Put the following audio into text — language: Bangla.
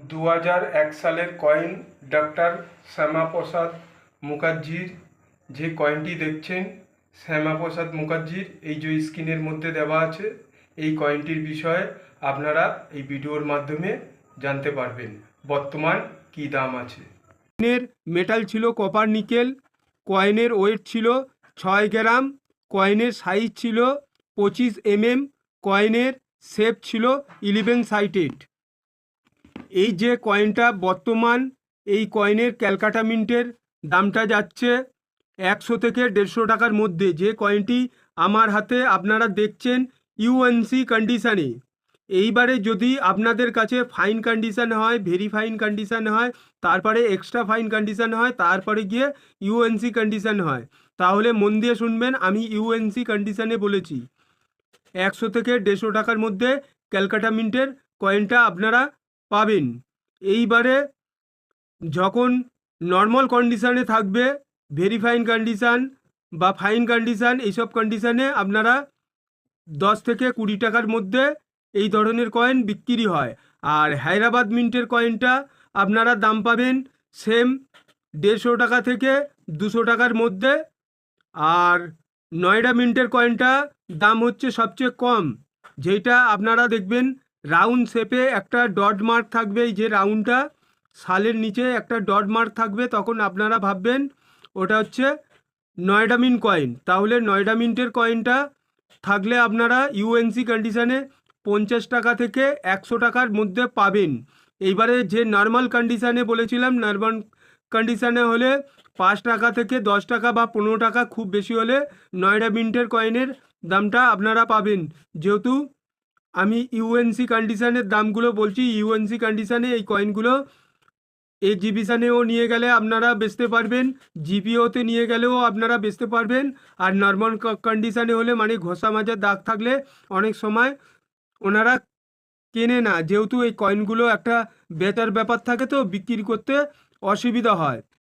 দু এক সালের কয়েন ডক্টর শ্যামাপ্রসাদ মুখার্জির যে কয়েনটি দেখছেন, শ্যামাপ্রসাদ মুখার্জির এই যে স্ক্রিনের মধ্যে দেওয়া আছে, এই কয়েনটির বিষয়ে আপনারা এই ভিডিওর মাধ্যমে জানতে পারবেন। বর্তমান কী দাম আছে? কয়েনের মেটাল ছিল কপার নিকেল কয়েনের ওয়েট ছিল ছয় গ্রাম, কয়েনের সাইজ ছিল পঁচিশ এমএম কয়েনের শেপ ছিল ইলেভেন সাইটেড এই যে কয়েনটা বর্তমান, এই কয়েনের ক্যালকাটা মিন্টের দামটা যাচ্ছে একশো থেকে দেড়শো টাকার মধ্যে। যে কয়েনটি আমার হাতে আপনারা দেখছেন ইউএনসি কন্ডিশানে এইবারে যদি আপনাদের কাছে ফাইন কন্ডিশান হয় ভেরি ফাইন কন্ডিশান হয়, তারপরে এক্সট্রা ফাইন কন্ডিশান হয়, তারপরে গিয়ে ইউএনসি কন্ডিশান হয়, তাহলে মন দিয়ে শুনবেন, আমি ইউএনসি কন্ডিশানে বলেছি। একশো থেকে দেড়শো টাকার মধ্যে ক্যালকাটা মিন্টের কয়েনটা আপনারা পাবেন। এইবারে যখন নর্মাল কন্ডিশানে থাকবে ভেরি ফাইন কন্ডিশান বা ফাইন কন্ডিশান এইসব কন্ডিশানে আপনারা দশ থেকে কুড়ি টাকার মধ্যে এই ধরনের কয়েন বিক্রি হয়। আর হায়দ্রাবাদ মিন্টের কয়েনটা আপনারা দাম পাবেন সেম দেড়শো টাকা থেকে দুশো টাকার মধ্যে। আর নয়ডা মিন্টের কয়েনটা দাম হচ্ছে সবচেয়ে কম, যেটা আপনারা দেখবেন রাউন্ড শেপে একটা ডট মার্ক থাকবে, এই যে রাউন্ডটা সালের নিচে একটা ডট মার্ক থাকবে, তখন আপনারা ভাববেন ওটা হচ্ছে নয়ডামিন কয়েন তাহলে নয়ডা মিন্টের কয়েনটা থাকলে আপনারা ইউএনসি কন্ডিশানে পঞ্চাশ টাকা থেকে একশো টাকার মধ্যে পাবেন। এইবারে যে নর্মাল কন্ডিশানে বলেছিলাম নর্মাল কন্ডিশানে হলে পাঁচ টাকা থেকে দশ টাকা বা পনেরো টাকা খুব বেশি হলে নয়ডা মিন্টের কয়েনের দামটা আপনারা পাবেন। যেহেতু আমি ইউএনসি কন্ডিশানের দামগুলো বলছি। ইউএনসি কন্ডিশানে এই কয়েনগুলো এক্সিবিশানেও নিয়ে গেলে আপনারা বেচতে পারবেন জিপিওতে নিয়ে গেলেও আপনারা বেচতে পারবেন। আর নর্মাল কন্ডিশানে হলে মানে ঘষা মাজার দাগ থাকলে অনেক সময় ওনারা কেনে না। যেহেতু এই কয়েনগুলো একটা বেচার ব্যাপার থাকে তো বিক্রি করতে অসুবিধা হয়।